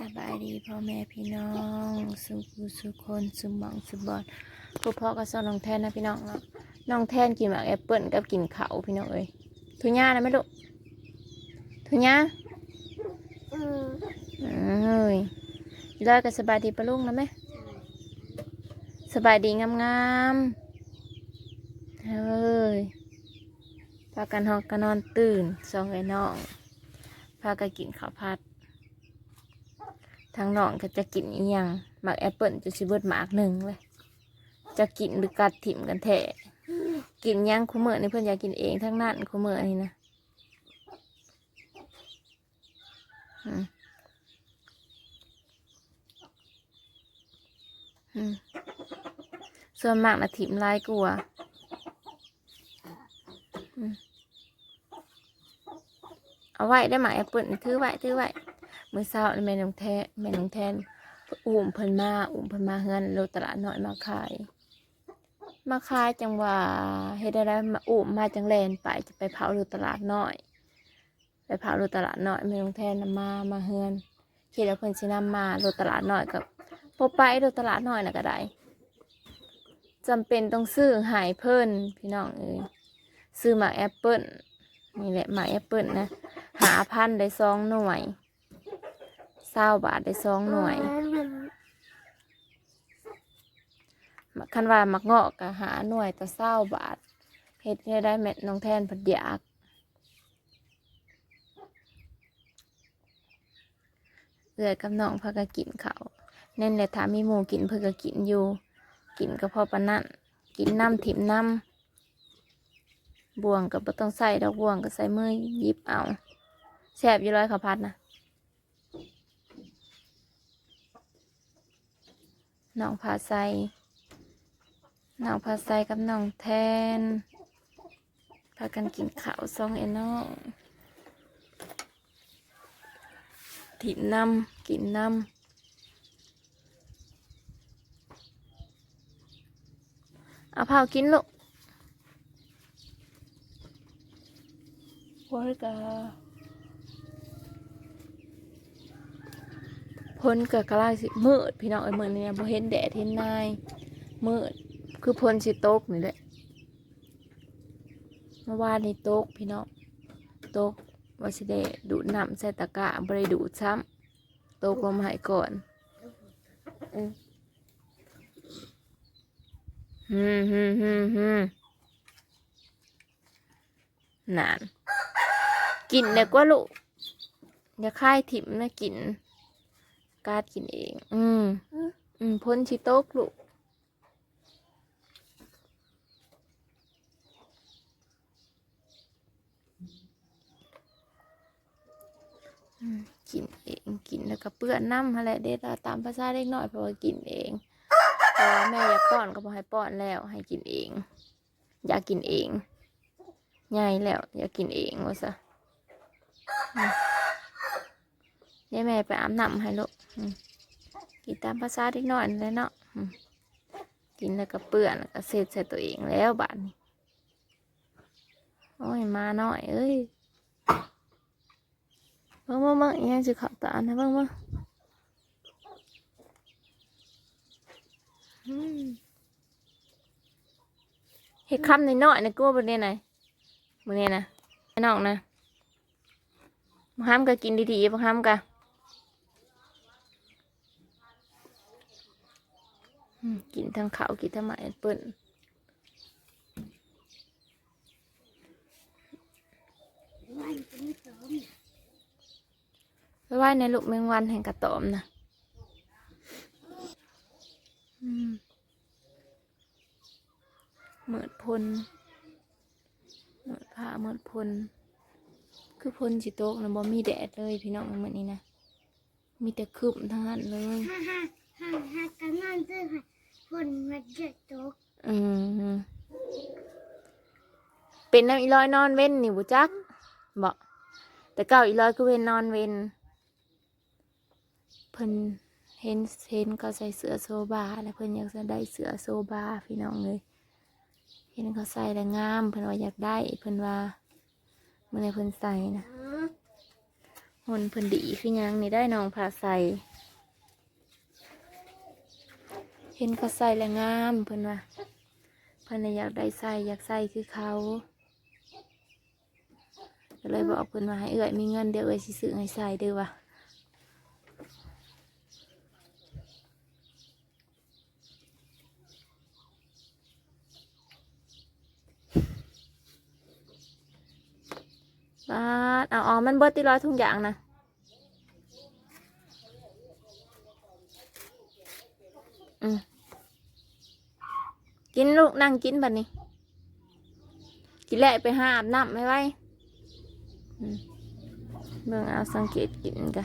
สบายดีพ่อแม่พี่น้อง สุขุสุคนสุหมองสุบอดพวกพ่อก็สอนน้องแทนนะพี่น้องเนาะน้องแทนกินหมากแอปเปิลกับกินเขาวพี่น้องเอ้ยทุญ่านะไหมลูกทุญ่าอืมเอ้ยอีร้อยก็สบายดีปะลุงนะแม่สบายดีงามๆเฮ้ยพากันหอกกันนอนตื่นสองไอ้น้องพากันกินข้าวผัด ทางน้องก็จะกินอีหยังหมากแอปเปิลจะชิเบิดหมากหนึ่งเลยจะกินหรือกัดถิ่มกันแท้กินยังคุเมื่อนี่เพื่อนอยากกินเองทั้งนั้นคุเมื่อนี่นะส่วนมากนะถิ่มลายกลัวาอืมเอาไว้ได้หมากแอปเปิลถือไว้ถือไว้ มื่อเช้านี่แม่น้องแทนแม่น้องแทนอุ้มเพิ่นมาอุ้มเพิ่นมาเฮือนโลตลาดน้อยมาขาย มาขายจังว่าเฮ็ดได้มาอุ้มมาจังแลนไปจะไปเผาโลตลาดน้อย ไปเผาโลตลาดน้อยแม่น้องแทนนำมามาเฮือนคิดว่าเพิ่นสินำมาโลตลาดน้อยกับบ่ไปโลตลาดน้อยน่ะก็ได้จำเป็นต้องซื้อหายเพิ่นพี่น้องเอ้ยซื้อหมากแอปเปิ้ลนี่แหละหมากแอปเปิ้ลนะหาพันได้สองหน่วย เศร้าบาทได้สองหน่วยคันว่ามักเงาะก็หาหน่วยต่อเศร้าบาทเฮ็ดให้ได้แม่น้องแทนเพอดียากเอือกับน้องพากันกินเขาเน่นแหละถามมีหมูกินเพื่อก็กินอยู่ กินก็พอปานนั่นกินน้ำถิ่มน้ำบ่วงก็บ่ต้องใส่ดอกบ่วงก็ใส่มือยิบเอาแซ่บอยู่ร้อยขาพัดนะ น้องพาไซน้องพาไซกับน้องแทนพากันกินข้าวซองเอ็นน้องถิ่นน้ำกินน้ำเอาเผากินลูกวอร์กา พ้นเกับกระไรสิมืดพี่น้องเอ้ยมืดเนี่ยบ่เห็นแดดเห็นนายมืดคือพ้นสิตกนี่แหละเมื่อวานนี้ตกพี่น้องตกว่าสิได้ดูดน้ำใส่ตะกร้าบ่ได้ดูดซ้ำตกลงมาให้ก่อนอืมฮึมฮึมฮึมฮึมนาน กินเลยกว่าลูกอย่าค่ายถิ่มนะกิน กาดกินเอง อืม อืมพ้นชิโต๊กลูกอืมกินเองกินแล้วก็เปื้อนน้ำอะไรเด็ดเอาตามภาษาเล็กน้อยเพราะว่ากินเองเพราะว่าแม่อยากป้อนก็บอกให้ป้อนแล้วให้กินเอง อยากกินเองใหญ่แล้ว อยากกินเองว่าซะอืม เดี๋ยวแม่ไปอาบน้ำให้ลูกกินตามภาษาเล็กน้อยนั่นแหละเนาะกินแล้วก็เปื่อนแล้วก็เสร็จใส่ตัวเองแล้วบาดนี้โอ้ยมาหน่อยเอ้ยเบิ่งเบิ่งเบิ่งอิหยังสิเขับตานะเบิ่งเบิ่งอืมเฮ็ดคำน้อยๆนะกูบ่เนี่ยไหนบ่เนี่ยนะน้องนะบ่ห้ามก็กินดีๆบ่ห้ามก็ กินทั้งข้าวกินทั้งหมาแอปเปิ้ลไหว้ในลูกแมงวันแห่งกระตอมนะเหมือดพลเหมือดผ้าเหมือดพล คือพลสิโตกนะบ่มีแดดเลยพี่น้องเหมือนนี้นะ มีแต่คืบทั้งนั้นเลยฮ่าฮ่าฮ่าฮ่ากันนั่นซื้อให้ คนมาเจ็ดตกอืมเป็นน้ำอีลอยนอนเว้นนี่บุจักบอกแต่เก่าอีลอยก็เว้นนอนเว้นเพิ่นเห็นเห็นเขาใส่เสื้อโซบาแล้วเพิ่นอยากจะได้เสื้อโซบาพี่น้องเลยเห็นเขาใส่แล้วงามเพิ่นว่าอยากได้เพิ่นว่าเมื่อไรเพิ่นใส่นะหุ่นเพิ่นดีคือหยังนี่ได้น้องพาใส่ เห็นเขาใส่แล้วงามเพิ่นว่าเพิ่นน่ะอยากได้ใส่อยากใส่คือเขาก็เลยบอกเพิ่นว่าให้เอื้อยมีเงินเดี๋ยวเอื้อยสิซื้อให้ใส่เด้อว่ะบาดเอาออมันเบิดติร้อยทุกอย่างนะอืม กินลูกนั่งกินบัดนี้ กินแหละไปหาอาบน้ำไม่ไหวเบิ่งเอาสังเกตกินกะ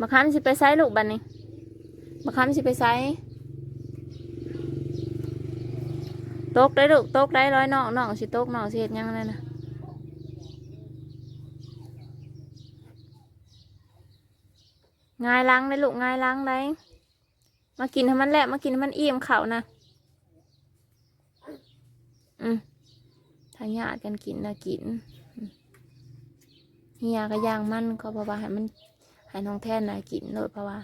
มาคันสิไปไซลูกบัดนี้มาคันสิไปไซตกได้ลูกตกได้ร้อยน้องน้องสิตกน้องสิเฮ็ดยังเลยนะ ง่ายล้างได้ลูกง่ายล้างได้มากินให้มันแหละมากินให้มันอิ่มเขานะอืมถ้าญาติกันกินนะกินเฮียก็ย่างมันก็เพราะว่าให้มันให้น้องแท่นนะกินโดยเพราะว่า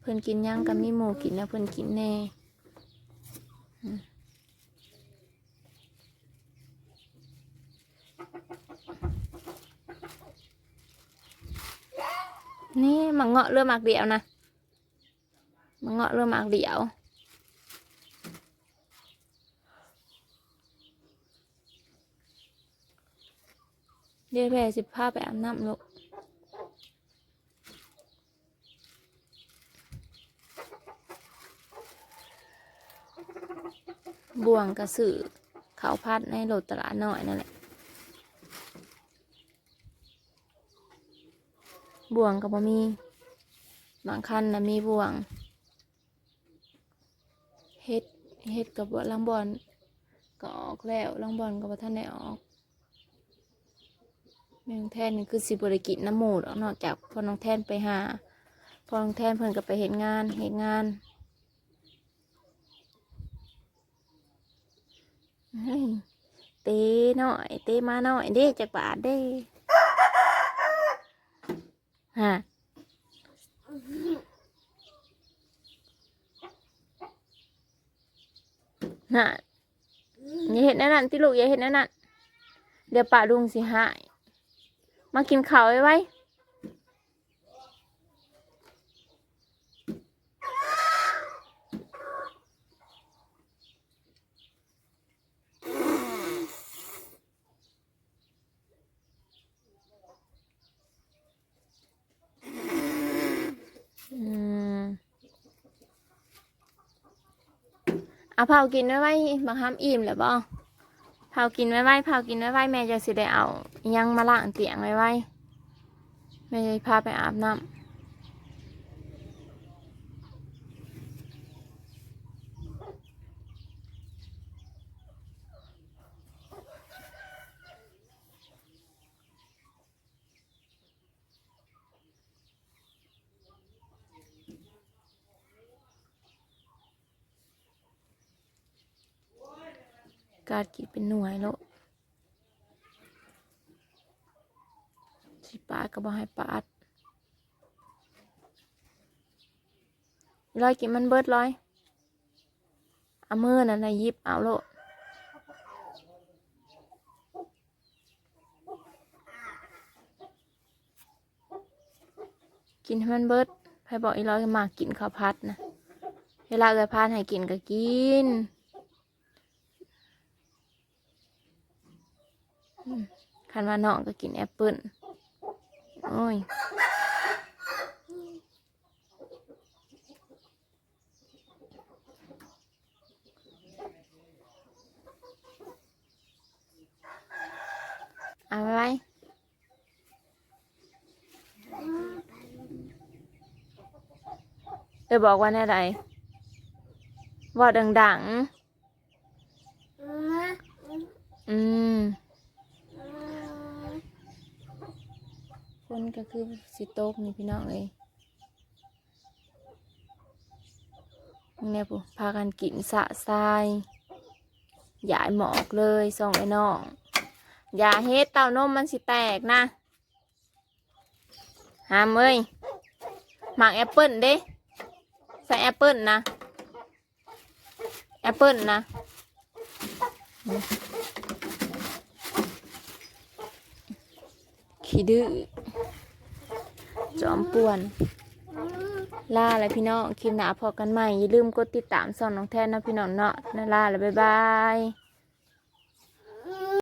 เพิ่อนกินย่างกับมีหมูกินนะเพิ่อนกินแน่ นี่มังเงาะเรือหมากเดียวนะมันเงาะเริ่มากเดียว เดี๋ยวแม่สิพาไปอาบน้ำลูกบ่วงกระสือเขาพัดในโหลดตลาดหน้อยนั่นแหละ บ่วงก็บ่มี บางคันนะมีบ่วงเฮ็ดเฮ็ดกับลังบอลก็ออกแล้วลังบอลก็บ่ทันได้ออกแม่น้องแทนนี่คือสิบริกินน้ำหมูดอกนอกจากพอน้องแทนไปหาพอน้องแทนเพิ่นก็ไปเฮ็ดงานเฮ็ดงานเฮ้ยเตหน่อย เตมาหน่อยเด้จากบาทเด้ ฮะน่ะอย่าเห็นนั่นนั่นที่ลูกอย่าเห็นนั่นนั่นเดี๋ยวป่าลุงสิหาย มากินข้าวไว้ไว้อืม เอาเผากินไว้ไว้บางคับอิ่มแหละบ่เผากินไว้ไว้เผากินไว้ไว้แม่จะสิได้เอายังมาล้างเตียงไว้ไว้แม่จะพาไปอาบน้ำ การกินเป็นหน่วยแล้วสิปาดก็บ่ให้ปาดร้อยกินมันเบิดร้อยเอามือนั่นนะยิบเอาโลดกินให้มันเบิดใครบอกอีร้อยมากินข้าวพัดนะ เวลาเกิดพานให้กินก็กิน คันว่าน้องก็กินแอปเปิ้ลโอ้ยเอาไว้เออบอกว่าแน่ใดว่าดังๆ อืม คนก็คือสิโต๊กนี่พี่น้องเลยเนี่ยปุ๊พากันกินสะทรายยายหมอกเลยส่องไอ้น้อง อย่าเฮ็ดเต้านมมันสิแตกนะหามเอ้ยหมากแอปเปิลเด้ใส่แอปเปิลนะแอปเปิลนะขี้ดื้อ จอมป่วน ล่าแล้วพี่น้องคลิปหนาพอกันใหม่อย่าลืมกดติดตามส่องน้องแทนนะพี่น้องเนาะนะล่าแล้วบ๊ายบาย